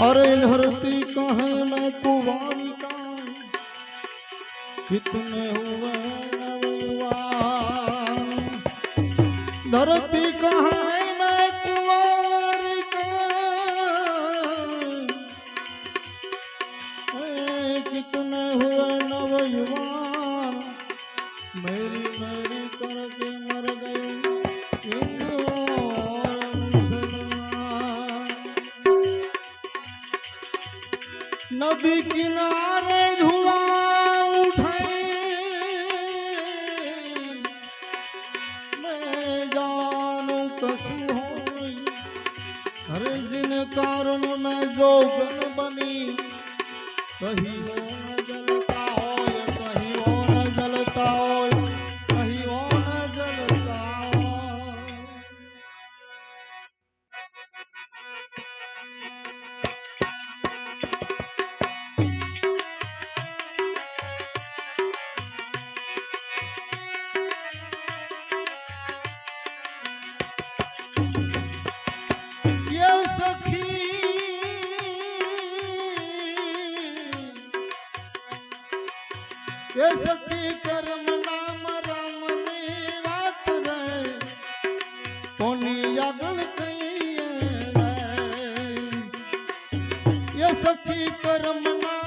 अरे धरती कहे न कुवारी कितने हुए धरती कहा નદી કિનારે ધુઆ ઉઠાય. મેં જાનું કશું હોય. હરજીને કારણ મેં જોગન બની. કહી કોની આગળ કહીએ. એ સખી કરમના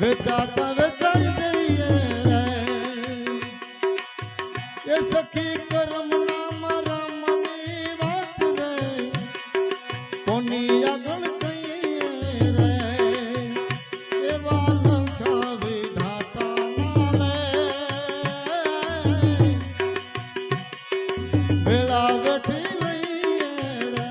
વેચાતા વેચાઈ જઈએ એ સખી કરમના મારા મની વાત રે. કોની આગળ કહીએ રે? એવા લખા વિધાતા માલે. વેળા વેઠી લઈએ રે.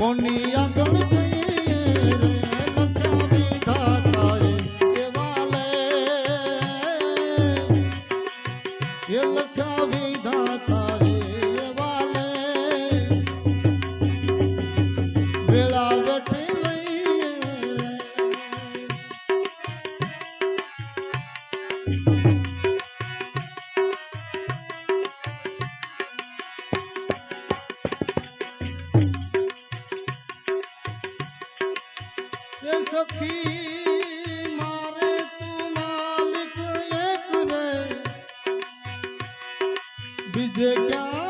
કોની આગળ જઈએ લખાવી થાય એવા લે એ લખાવી થાય विजय क्या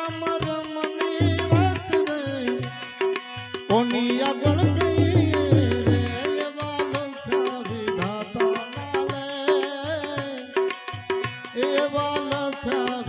એવા